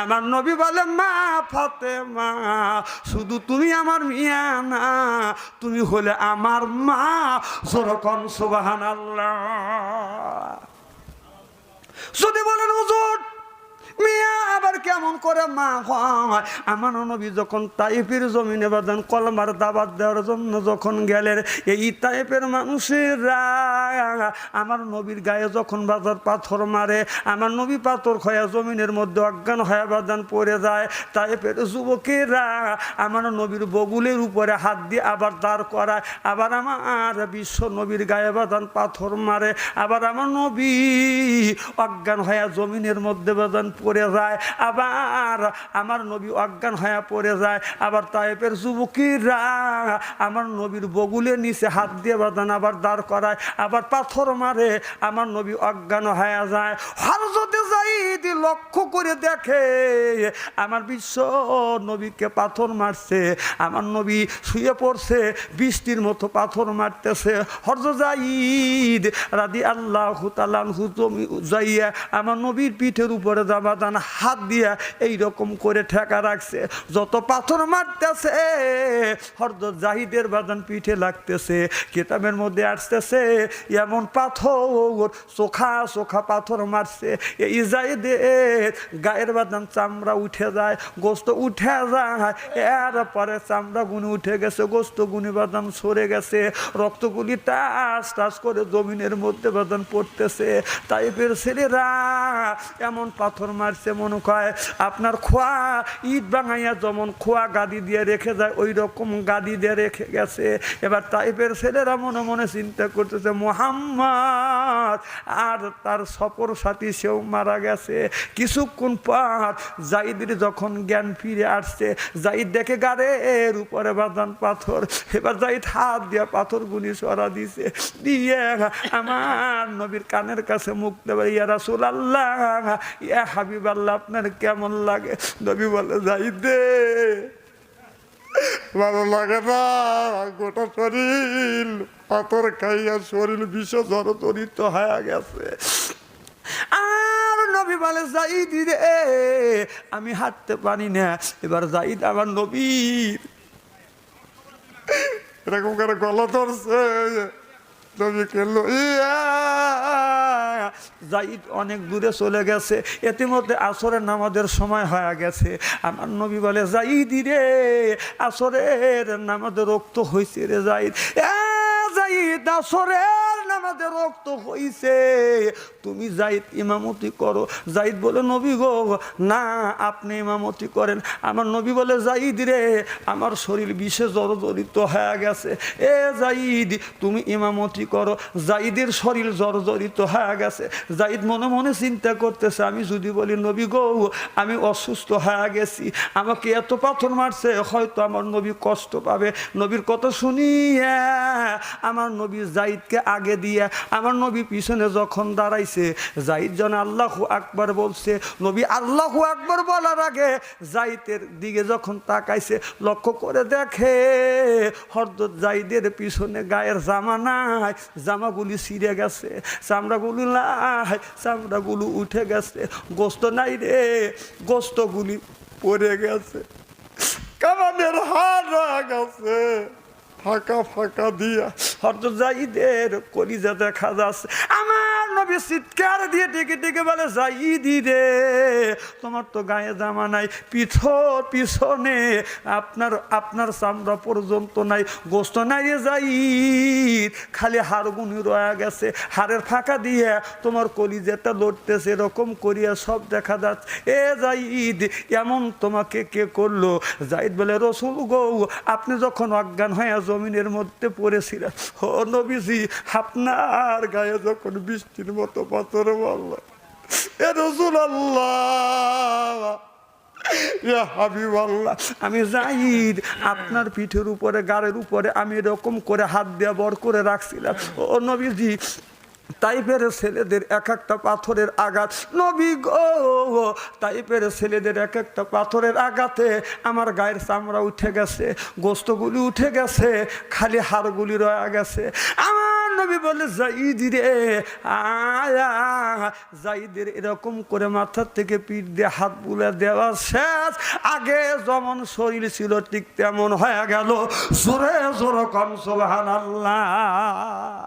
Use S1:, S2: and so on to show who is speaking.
S1: আমার নবী বলে, মা ফাতে মা শুধু তুমি আমার মিয়া না, তুমি হলে আমার মা। সুরকম সুবাহান আল্লাহ যদি বলেন, হুজুর মিয়া, আবার কেমন করে মা হয়? আমার নবী যখন তাইফের জমিনে বাদান কলমার দাবাত দেওয়ার জন্য যখন গেলেন, এই তাইফের মানুষেরা, আমার নবীর গায়ে যখন বাজার পাথর মারে, আমার নবী পাথর খয়া জমিনের মধ্যে অজ্ঞান হয়ে বাদান পড়ে যায় তাইফের যুবকেরা। আমার নবীর বগুলের উপরে হাত দিয়ে আবার দাঁড় করায়, আবার আমার বিশ্ব নবীর গায়ে বাদান পাথর মারে, আবার আমার নবী অজ্ঞান হয়ে জমিনের মধ্যে বাদান পড়ে যায়। আবার আমার নবী অজ্ঞান হয়ে পড়ে যায়। আবার তাইপের যুবকিরা আমার নবীর বগুলে নিচে হাত দিয়ে বাদান আবার দাঁড় করায়। আবার পাথর মারে, আমার নবী অজ্ঞান হয়ে যায়। হরজতে যাই লক্ষ্য করে দেখে, আমার বিশ্ব নবীকে পাথর মারছে, আমার নবী শুয়ে পড়ছে, বৃষ্টির মতো পাথর মারতেছে। হরজ জাইদ রাদি আল্লাহ তালানহু জমি যাইয়া আমার নবীর পিঠের উপরে জামাদান হাত দিয়া এই রকম করে ঠেকা রাখছে। যত পাথর মারতেছে হরদ জাহিদের বাদান পিঠে লাগতেছে, কেতাবের মধ্যে আসতেছে, এমন পাথর, চোখা চোখা পাথর মারছে। এই জাহিদের গায়ের বাদান চামড়া উঠে যায়, গোস্ত উঠে যায় এর পরে চামড়া গুনি উঠে গেছে, গোস্ত গুনি বাদাম সরে গেছে, রক্তগুলি টাস টাস করে জমিনের মধ্যে বাদান পড়তেছে। তাইপের ছেলেরা এমন পাথর মারছে, মনে কয়, আপনার খোয়া ইট বাঙাইয়া যেমন খোয়া গাদি দিয়ে রেখে যায় ওই রকম গাদি দিয়ে রেখে গেছে। এবার টাইপের ছেলেরা মনে মনে চিন্তা করতেছে, মোহাম্মদ, আর তার সফর সাথী সেও মারা গেছে। কিছুক্ষণ পর জাইদের যখন জ্ঞান ফিরে আসছে, জাইদ দেখে গাড়ে এর উপরে বাদান পাথর। এবার জাইদ হাত দিয়া পাথরগুলি সরা দিছে। দিয়ে আমার নবীর কানের কাছে মুখ দেবে, ইয়া রাসুল আল্লাহ ইয়া হাবিব আল্লাহ আপনার কেমন লাগে? নবী বলে, জাইদ ভালো লাগে না, গোটা শরীর, পাথর খাইয়া শরীর বিষ জড়তরিত হয়ে গেছে। বলে জাইদ রে আমি হাঁটতে পারি না। এবার জাইদ আমার নবীর। এরকম করে গলা ধরছে নবী জাইদ অনেক দূরে চলে গেছে ইতিমধ্যে আসরের নামাজের সময় হয়ে গেছে। আমার নবী বলে জাইদ রে আসরের নামাজে রক্ত হয়েছে রে জাইদ। এ জাইদ আসরের নামাজে রক্ত হইছে। তুমি জাইদ ইমামতি করো। জাইদ বলে, নবী গো, না, আপনি ইমামতি করেন। আমার নবী বলে, জাইদ রে, আমার শরীর বিশেষ জর্জরিত হয়ে গেছে। এ জাইদ, তুমি ইমামতি করো। জাইদের শরীর জর্জরিত হয়ে গেছে। জাইদ মনে মনে চিন্তা করতেছে, আমি যদি বলি, নবী গো, আমি অসুস্থ হয়ে গেছি, আমাকে এত পাথর মারছে, হয়তো আমার নবী কষ্ট পাবে। নবীর কথা শুনিয়ে আমার নবী জাইদকে আগে দিয়ে আমার নবী পিছনে যখন দাঁড়াইছে, জাইদ জন আল্লাহ আকবার বলছে, নবী আল্লাহ আকবার বলার আগে জাইদের দিকে যখন তাকাইছে, লক্ষ্য করে দেখে হরদত জাইদের পিছনে গায়ের জামা নাই, জামাগুলি ছিঁড়ে গেছে, চামড়াগুলি নাই, চামড়াগুলো উঠে গেছে, গোস্ত নাই রে, গোস্তগুলি পড়ে গেছে, কামানের হার গেছে। ফাঁকা ফাঁকা দিয়া হয়তো কলিজা দেখা যাচ্ছে। আমার চিৎকার দিয়ে টিকে টিকে বলে জাইদি রে তোমার তো গায়ে জামা নাই। পিছর পিছনে আপনার আপনার চামড়া পর্যন্ত নাই। গোস্ত নাই জাইদ খালি হাড়গুনি রয়ে গেছে। হাড়ের ফাঁকা দিয়ে তোমার কলিজাটা লড়তেছে, এরকম করিয়া সব দেখা যাচ্ছে। এ জাইদ এমন তোমাকে কে করল? জাইদ বলে, রসুল গৌ, আপনি যখন অজ্ঞান হয়ে জমিনের মধ্যে পড়েছিলেন, ও নবীজি, আপনার গায়ে যখন বৃষ্টির মতো পাথর বলল এ রসুল আল্লাহ আমি জাহিদ, আপনার পিঠের উপরে, গাড়ের উপরে আমি এরকম করে হাত দিয়ে বর করে রাখছিলাম। ও নবীজি টাইপের ছেলেদের এক একটা পাথরের আঘাত। নবী গো টাইপের ছেলেদের এক একটা পাথরের আঘাতে আমার গায়ের চামড়া উঠে গেছে, গোস্তগুলি উঠে গেছে, খালি হাড়গুলি রয়ে গেছে। নবী বলে জাইদ রে জাইদের এরকম করে মাথার থেকে পিঠ দিয়ে হাত বুলে দেওয়া শেষ। আগে যেমন শরীর ছিল ঠিক তেমন হয়ে গেল। জোরে জোরে কম সোহান আল্লাহ